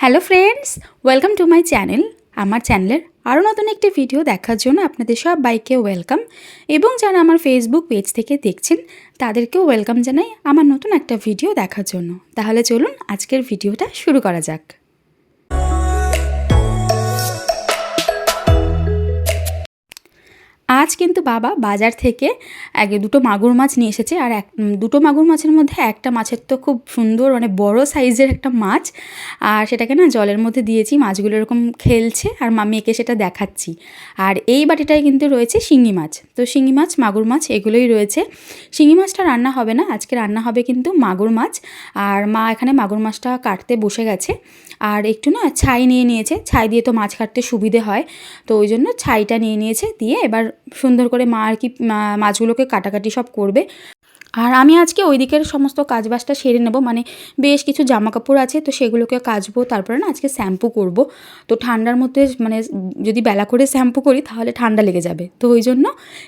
Hello friends welcome to my channel আমার চ্যানেলের আরও নতুন একটি ভিডিও দেখার জন্য আপনাদের সব বাইকে ওয়েলকাম এবং যারা আমার ফেসবুক পেজ থেকে দেখছেন, তাদেরকেও ওয়েলকাম জানাই আমার নতুন একটা ভিডিও দেখার জন্য। তাহলে চলুন আজকের ভিডিওটা শুরু করা যাক। আজ কিন্তু বাবা বাজার থেকে আগে দুটো মাগুর মাছ নিয়ে এসেছে আর এক দুটো মাগুর মাছের মধ্যে একটা মাছের তো খুব সুন্দর মানে বড় সাইজের একটা মাছ। আর সেটাকে না জলের মধ্যে দিয়েছি, মাছগুলো এরকম খেলছে আর মামি একে সেটা দেখাচ্ছি। আর এই বাটিটায় কিন্তু রয়েছে শিঙি মাছ। তো শিঙি মাছ, মাগুর মাছ এগুলোই রয়েছে। শিঙি মাছটা রান্না হবে না, আজকে রান্না হবে কিন্তু মাগুর মাছ। আর মা এখানে মাগুর মাছটা কাটতে বসে গেছে। আর একটু না ছাই নিয়ে নিয়েছে, ছাই দিয়ে তো মাছ কাটতে সুবিধে হয়। তো ওই জন্য ছাইটা নিয়ে নিয়েছে, দিয়ে এবার সুন্দর করে মা আর কি মাছগুলোকে কাটাকাটি সব করবে। আর আমি আজকে ওই দিকের সমস্ত কাজবাজটা সেরে নেব। মানে বেশ কিছু জামা কাপড় আছে, তো সেগুলোকে কাচবো। তারপরে না আজকে শ্যাম্পু করব। তো ঠান্ডার মধ্যে মানে যদি বেলা করে শ্যাম্পু করি, তাহলে ঠান্ডা লেগে যাবে। তো ওই জন্য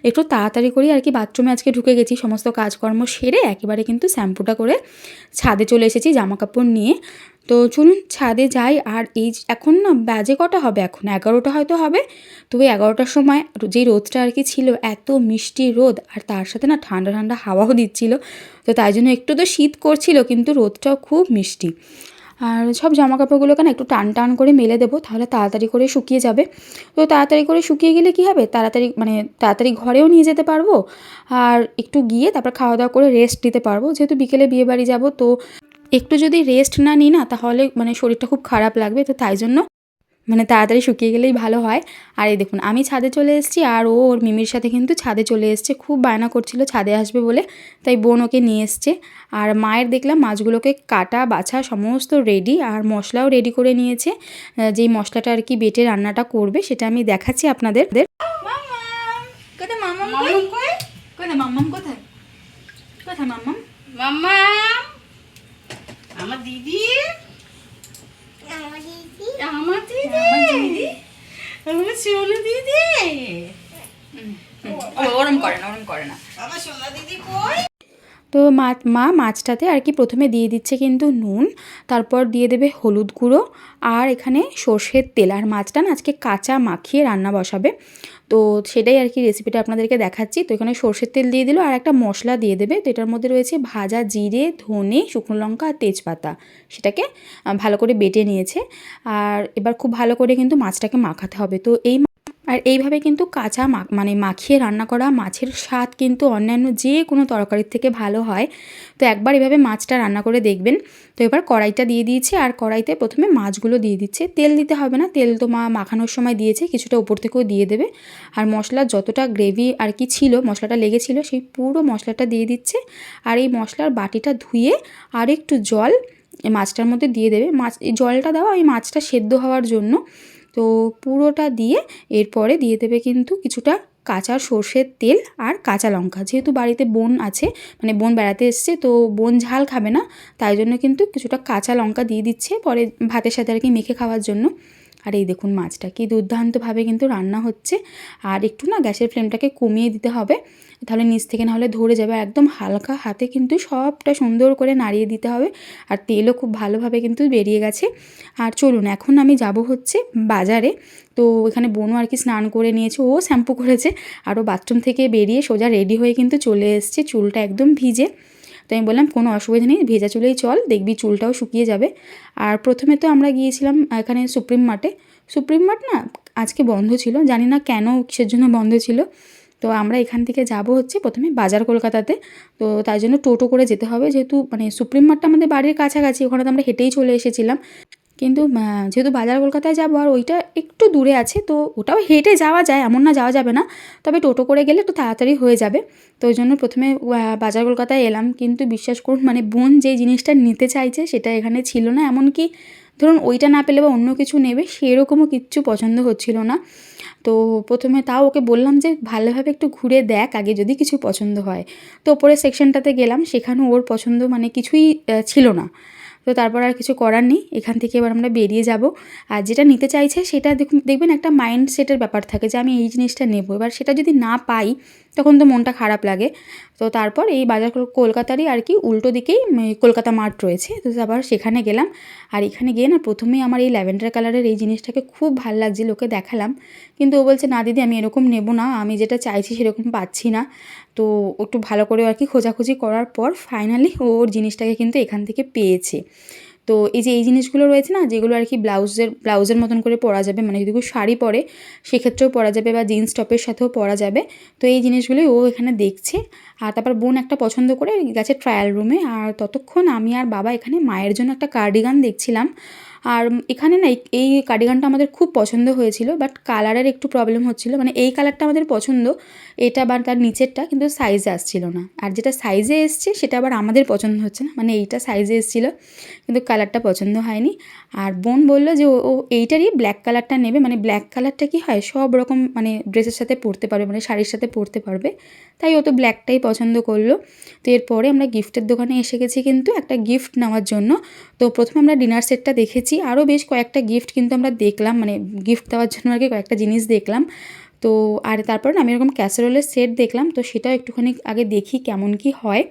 একটু তাড়াতাড়ি করি আর কি, বাথরুমে আজকে ঢুকে গেছি। সমস্ত কাজকর্ম সেরে একেবারে কিন্তু শ্যাম্পুটা করে ছাদে চলে এসেছি জামা কাপড় নিয়ে। তো চলুন ছাদে যাই আর এই এখন না বাজে কটা হবে এখন? এগারোটা হয়তো হবে। তো ওই এগারোটার সময় যেই রোদটা আর কি ছিল, এত মিষ্টি রোদ আর তার সাথে না ঠান্ডা ঠান্ডা হাওয়াও দিচ্ছিল। তো তাই জন্য একটু তো শীত করছিল, কিন্তু রোদটাও খুব মিষ্টি। আর সব জামা কাপড়গুলোকে না একটু টান টান করে মেলে দেবো, তাহলে তাড়াতাড়ি করে শুকিয়ে যাবে। তো তাড়াতাড়ি করে শুকিয়ে গেলে কী হবে? তাড়াতাড়ি মানে তাড়াতাড়ি ঘরেও নিয়ে যেতে পারব। আর একটু গিয়ে তারপর খাওয়া দাওয়া করে রেস্ট দিতে পারব। যেহেতু বিকেলে বিয়ে বাড়ি যাব, তো একটু যদি রেস্ট না নিই না তাহলে মানে শরীরটা খুব খারাপ লাগবে। তো তাই জন্য মানে তাড়াতাড়ি শুকিয়ে গেলেই ভালো হয়। আর এই দেখুন আমি ছাদে চলে এসেছি আর ও ওর মিমির সাথে কিন্তু ছাদে চলে এসছে। খুব বায়না করছিল ছাদে আসবে বলে তাই বোন ওকে নিয়ে এসছে। আর মায়ের দেখলাম মাছগুলোকে কাটা বাছা সমস্ত রেডি আর মশলাও রেডি করে নিয়েছে। যেই মশলাটা আর কি বেটে রান্নাটা করবে সেটা আমি দেখাচ্ছি আপনাদের। কোথায় মাম্মাম কোথায় কোথায়? মাম্মাম? মাম্মা আমার দিদি। আমার দিদি। আমার দিদি। দিদি। ওরম করে না ওরম করে না। আমার সোনা দিদি কই? তো মা মাছটাতে আর কি প্রথমে দিয়ে দিচ্ছে কিন্তু নুন, তারপর দিয়ে দেবে হলুদ গুঁড়ো আর এখানে সর্ষের তেল। আর মাছটা না আজকে কাঁচা মাখিয়ে রান্না বসাবে। তো সেটাই আর কি রেসিপিটা আপনাদেরকে দেখাচ্ছি। তো এখানে সর্ষের তেল দিয়ে দিল আর একটা মশলা দিয়ে দেবে। তো এটার মধ্যে রয়েছে ভাজা জিরে, ধনে, শুকনো লঙ্কা আর তেজপাতা। সেটাকে ভালো করে বেটে নিয়েছে। আর এবার খুব ভালো করে কিন্তু মাছটাকে মাখাতে হবে। তো এই আর এইভাবে কিন্তু কাঁচা মানে মাখিয়ে রান্না করা মাছের স্বাদ কিন্তু অন্যান্য যে কোনো তরকারির থেকে ভালো হয়। তো একবার এভাবে মাছটা রান্না করে দেখবেন। তো এবার কড়াইটা দিয়ে দিয়েছে আর কড়াইতে প্রথমে মাছগুলো দিয়ে দিচ্ছে। তেল দিতে হবে না, তেল তো মা মাখানোর সময় দিয়েছে, কিছুটা উপর থেকেও দিয়ে দেবে। আর মশলা যতটা গ্রেভি আর কি ছিল, মশলাটা লেগেছিল, সেই পুরো মশলাটা দিয়ে দিচ্ছে। আর এই মশলার বাটিটা ধুয়ে আর একটু জল মাছটার মধ্যে দিয়ে দেবে। মাছ জলটা দেওয়া ওই মাছটা সেদ্ধ হওয়ার জন্য তো পুরোটা দিয়ে এরপরে দিয়ে দেবে কিন্তু কিছুটা কাঁচা সর্ষের তেল আর কাঁচা লঙ্কা। যেহেতু বাড়িতে বোন আছে মানে বোন বেড়াতে এসছে, তো বোন ঝাল খাবে না, তাই জন্য কিন্তু কিছুটা কাঁচা লঙ্কা দিয়ে দিচ্ছে, পরে ভাতের সাথে আর কি মেখে খাওয়ার জন্য। আর এই দেখুন মাছটা, কি দুর্দান্তভাবে কিন্তু রান্না হচ্ছে। আর একটু না গ্যাসের ফ্লেমটাকে কমিয়ে দিতে হবে, তাহলে নিচ থেকে নাহলে ধরে যাবে একদম হালকা হাতে কিন্তু সবটা সুন্দর করে নাড়িয়ে দিতে হবে। আর তেলও খুব ভালোভাবে কিন্তু বেরিয়ে গেছে। আর চলুন, এখন আমি যাব হচ্ছে বাজারে। তো এখানে বোনও আর কি স্নান করে নিয়েছে, ও শ্যাম্পু করেছে আরও বাথরুম থেকে বেরিয়ে সোজা রেডি হয়ে কিন্তু চলে এসছে, চুলটা একদম ভিজে। তো আমি বললাম, কোনো অসুবিধা নেই, ভেজা চুলেই চল, দেখবি চুলটাও শুকিয়ে যাবে। আর প্রথমে তো আমরা গিয়েছিলাম এখানে সুপ্রিম মার্টে সুপ্রিম মার্ট না আজকে বন্ধ ছিল, জানি না কেন কিসের জন্য বন্ধ ছিল। তো আমরা এখান থেকে যাব হচ্ছে প্রথমে বাজার কলকাতাতে। তো তাই জন্য টোটো করে যেতে হবে, যেহেতু মানে সুপ্রিম মার্টটা আমাদের বাড়ির কাছাকাছি, ওখানে তো আমরা হেঁটেই চলে এসেছিলাম। কিন্তু যেহেতু বাজার কলকাতায় যাব আর ওইটা একটু দূরে আছে, তো ওটাও হেঁটে যাওয়া যায়, এমন না যাওয়া যাবে না। তবে টোটো করে গেলে একটু তাড়াতাড়ি হয়ে যাবে। তো ওই জন্য প্রথমে বাজার কলকাতায় এলাম। কিন্তু বিশ্বাস করুন মানে বোন যেই জিনিসটা নিতে চাইছে সেটা এখানে ছিল না। এমনকি ধরুন ওইটা না পেলে বা অন্য কিছু নেবে, সেরকমও কিচ্ছু পছন্দ হচ্ছিল না। তো প্রথমে তাও ওকে বললাম যে, ভালোভাবে একটু ঘুরে দেখ, আগে যদি কিছু পছন্দ হয়। তো ওপরের সেকশনটাতে গেলাম, সেখানেও ওর পছন্দ মানে কিছুই ছিল না। তো তারপর আর কিছু করার নেই। এখান থেকে এবার আমরা বেরিয়ে যাব। আর যেটা নিতে চাইছে সেটা দেখুন- দেখবেন একটা মাইন্ড সেটের ব্যাপার থাকে যে আমি এই জিনিসটা নেব। এবার সেটা যদি না পাই তখন তো মনটা খারাপ লাগে। তো তারপর এই বাজার কলকাতারই আর কি উল্টো দিকেই কলকাতা মার্ট রয়েছে। তো আবার সেখানে গেলাম। আর এখানে গিয়ে না প্রথমেই আমার এই ল্যাভেন্ডার কালারের এই জিনিসটাকে খুব ভালো লাগছিল ওকে দেখালাম। কিন্তু ও বলছে, না দিদি, আমি এরকম নেব না। আমি যেটা চাইছি সেরকম পাচ্ছি না। তো একটু ভালো করে আর কি খোঁজাখুঁজি করার পর ফাইনালি ওর জিনিসটাকে কিন্তু এখান থেকে পেয়েছে। তো এই যে এই জিনিসগুলো রয়েছে না, যেগুলো আর কি ব্লাউজের ব্লাউজের মতন করে পরা যাবে মানে যদি কেউ শাড়ি পরে, সেক্ষেত্রেও পরা যাবে বা জিন্স টপের সাথেও পরা যাবে। তো এই জিনিসগুলোই ও এখানে দেখছে। আর তারপর বোন একটা পছন্দ করে গেছে ট্রায়াল রুমে আর ততক্ষণ আমি আর বাবা এখানে মায়ের জন্য একটা কার্ডিগান দেখছিলাম। আর এখানে না, এই- কার্ডিগানটা আমাদের খুব পছন্দ হয়েছিল বাট কালারের একটু প্রবলেম হচ্ছিল। মানে এই কালারটা আমাদের পছন্দ, এটা বা তার নিচেরটা কিন্তু সাইজে আসছিল না। আর যেটা সাইজে এসছে, সেটা আবার আমাদের পছন্দ হচ্ছে না। মানে এইটা সাইজে এসেছিল, কিন্তু কালারটা পছন্দ হয়নি। আর বোন বলল যে ও এইটারই ব্ল্যাক কালারটা নেবে মানে ব্ল্যাক কালারটা কি হয়, সব রকম মানে ড্রেসের সাথে পরতে পারবে মানে শাড়ির সাথে পরতে পারবে। তাই ও তো ব্ল্যাকটাই পছন্দ করল। তো এরপরে আমরা গিফটের দোকানে এসে গেছি কিন্তু একটা গিফট নেওয়ার জন্য। তো প্রথমে আমরা ডিনার সেটটা দেখেছি। আরও বেশ কয়েকটা গিফট কিন্তু আমরা দেখলাম মানে গিফট দেওয়ার জন্য আর কি কয়েকটা জিনিস দেখলাম। তো আর তারপর আমি এরকম ক্যাসারোলের সেট দেখলাম, তো সেটাও একটুখানি আগে দেখি কেমন কি হয়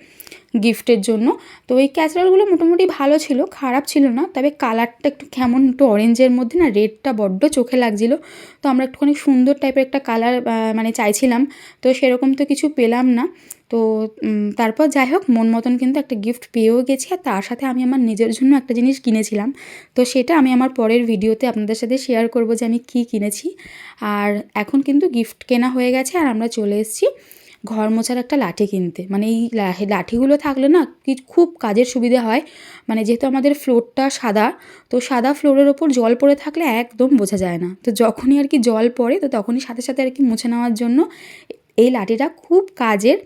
গিফটের জন্য। তো এই ক্যাসারোলগুলো মোটামুটি ভালো ছিল, খারাপ ছিল না, তবে কালারটা একটু কেমন একটু অরেঞ্জের মধ্যে না রেডটা বড্ড চোখে লাগছিল। তো আমরা একটুখানি সুন্দর টাইপের একটা কালার মানে চাইছিলাম, তো সেরকম তো কিছু পেলাম না। তো তারপর যাই হোক, মন মতন কিন্তু একটা গিফট পেয়েও গেছি আর তার সাথে আমি আমার নিজের জন্য একটা জিনিস কিনেছিলাম। তো সেটা আমি আমার পরের ভিডিওতে আপনাদের সাথে শেয়ার করব যে আমি কী কিনেছি। আর এখন কিন্তু গিফট কেনা হয়ে গেছে আর আমরা চলে এসেছি ঘর মোছার একটা লাঠি কিনতে। মানে এই লাঠিগুলো থাকলে না কি, খুব কাজের সুবিধে হয়। মানে যেহেতু আমাদের ফ্লোরটা সাদা, তো সাদা ফ্লোরের ওপর জল পড়ে থাকলে একদম বোঝা যায় না। তো যখনই আর কি জল পড়ে, তো তখনই সাথে সাথে আর কি মুছে নেওয়ার জন্য এই লাঠিটা খুব কাজের।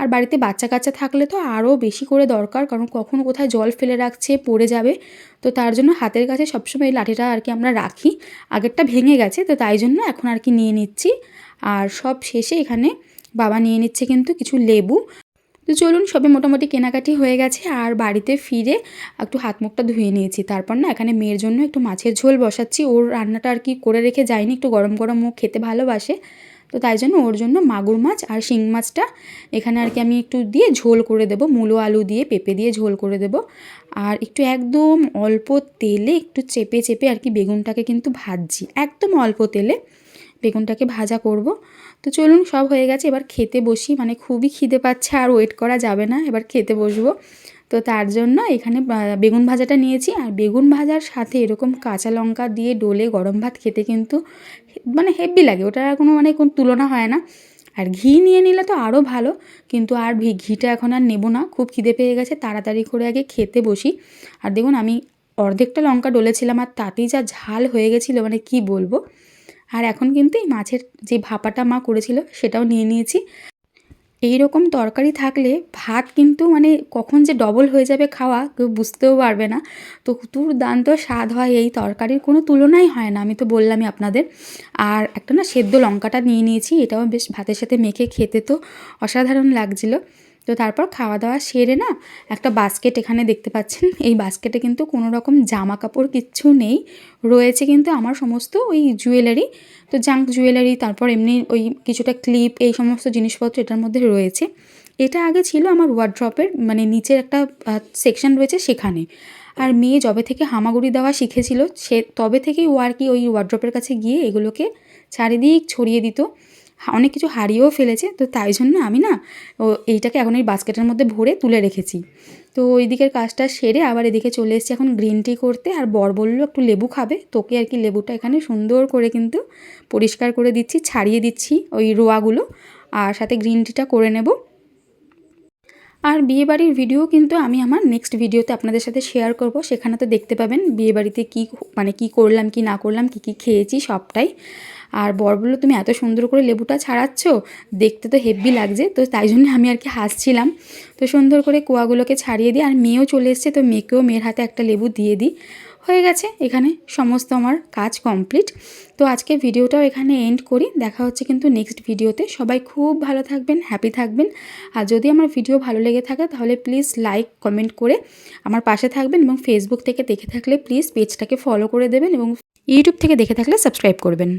আর বাড়িতে বাচ্চা কাচ্চা থাকলে তো আরও বেশি করে দরকার, কারণ কখন কোথায় জল ফেলে রাখছে, পড়ে যাবে। তো তার জন্য হাতের কাছে সবসময় এই লাঠিটা আর কি আমরা রাখি। আগেরটা ভেঙে গেছে, তো তাই জন্য এখন আর কি নিয়ে নিচ্ছি। আর সব শেষে এখানে বাবা নিয়ে নিচ্ছে কিন্তু কিছু লেবু। তো চলুন, সবে মোটামুটি কেনাকাটি হয়ে গেছে আর বাড়িতে ফিরে একটু হাত মুখটা ধুয়ে নিয়েছি। তারপর না এখানে মেয়ের জন্য একটু মাছের ঝোল বসাচ্ছি। ওর রান্নাটা আর কি করে রেখে যায়নি একটু গরম গরম মুখ খেতে ভালোবাসে। তো তাই জন্য ওর জন্য মাগুর মাছ আর শিং মাছটা এখানে আর কি আমি একটু দিয়ে ঝোল করে দেবো। মূলো আলু দিয়ে, পেঁপে দিয়ে ঝোল করে দেবো। আর একটু একদম অল্প তেলে একটু চেপে চেপে আর কি বেগুনটাকে কিন্তু ভাজছি। একদম অল্প তেলে বেগুনটাকে ভাজা করব। তো চলুন সব হয়ে গেছে। এবার খেতে বসি। মানে খুবই খিদে পাচ্ছে আর ওয়েট করা যাবে না। এবার খেতে বসবো। তো তার জন্য এখানে বেগুন ভাজাটা নিয়েছি। আর বেগুন ভাজার সাথে এরকম কাঁচা লঙ্কা দিয়ে ডোলে গরম ভাত খেতে কিন্তু মানে হেভি লাগে। ওটার কোনো মানে কোনো তুলনা হয় না। আর ঘি নিয়ে নিলে তো আরও ভালো। কিন্তু আর ভি- ঘিটা এখন আর নেব না। খুব খিদে পেয়ে গেছে। তাড়াতাড়ি করে আগে খেতে বসি। আর দেখুন, আমি অর্ধেকটা লঙ্কা ডলেছিলাম আর তাতেই যা ঝাল হয়ে গেছিল মানে কি বলব। আর এখন কিন্তু এই মাছের যে ভাপাটা মা করেছিল, সেটাও নিয়ে নিয়েছি। এই রকম তরকারি থাকলে ভাত কিন্তু মানে কখন যে ডবল হয়ে যাবে খাওয়া কেউ বুঝতেও পারবে না। তো দুর্দান্ত স্বাদ হয় এই তরকারির, কোনো তুলনাই হয় না, আমি তো বললামই আপনাদের। আর একটা না সেদ্ধ লঙ্কাটা নিয়ে নিয়েছি, এটাও বেশ ভাতের সাথে মেখে খেতে তো অসাধারণ লাগছিল। তো তারপর খাওয়া দাওয়া সেরে না একটা বাস্কেট এখানে দেখতে পাচ্ছেন। এই বাস্কেটে কিন্তু কোনো রকম জামা কাপড় কিচ্ছু নেই। রয়েছে কিন্তু আমার সমস্ত ওই জুয়েলারি তো জাঙ্ক জুয়েলারি তারপর এমনি ওই কিছুটা ক্লিপ এই সমস্ত জিনিসপত্র এটার মধ্যে রয়েছে। এটা আগে ছিল আমার ওয়ার্ড্রপের মানে নিচের একটা সেকশন রয়েছে সেখানে। আর মেয়ে যবে থেকে হামাগুড়ি দেওয়া শিখেছিল, সে তবে থেকেই ও আর কি ওই ওয়ার্ড্রপের কাছে গিয়ে এগুলোকে চারিদিক ছড়িয়ে দিত। অনেক কিছু হারিয়েও ফেলেছে, তো তাই জন্য আমি না, ও, এইটাকে এখন এই বাস্কেটের মধ্যে ভরে তুলে রেখেছি। তো ওই দিকের কাজটা সেরে আবার এদিকে চলে এসেছি এখন গ্রিন টি করতে, আর বর বলল একটু লেবু খাবে, তোকে আর কি লেবুটা এখানে সুন্দর করে কিন্তু পরিষ্কার করে দিচ্ছি, ছাড়িয়ে দিচ্ছি ওই রোয়াগুলো, আর সাথে গ্রিন টিটা করে নেব। আর বিয়েবাড়ির ভিডিও কিন্তু আমি আমার নেক্সট ভিডিওতে আপনাদের সাথে শেয়ার করব, সেখানে তো দেখতে পাবেন বিয়েবাড়িতে কী মানে কি করলাম, কি না করলাম, কি কি খেয়েছি সবটাই। আর বর বলল, তুমি এত সুন্দর করে লেবুটা ছাড়াচ্ছ, দেখতে তো হেভি লাগছে। তো তাই জন্য আমি আর কি হাসছিলাম। তো সুন্দর করে কুয়াগুলোকে ছাড়িয়ে দিই আর মেয়েও চলে এসছে, তো মেয়েকেও মেয়ের হাতে একটা লেবু দিয়ে দিই। হয়ে গেছে, এখানে সমস্ত আমার কাজ কমপ্লিট তো আজকে ভিডিওটাও এখানে এন্ড করি। দেখা হচ্ছে কিন্তু নেক্সট ভিডিওতে। সবাই খুব ভালো থাকবেন হ্যাপি থাকবেন। আর যদি আমার ভিডিও ভালো লেগে থাকে, তাহলে প্লিজ লাইক কমেন্ট করে আমার পাশে থাকবেন এবং ফেসবুক থেকে দেখে থাকলে প্লিজ পেজটাকে ফলো করে দেবেন এবং ইউটিউব থেকে দেখে থাকলে সাবস্ক্রাইব করবেন।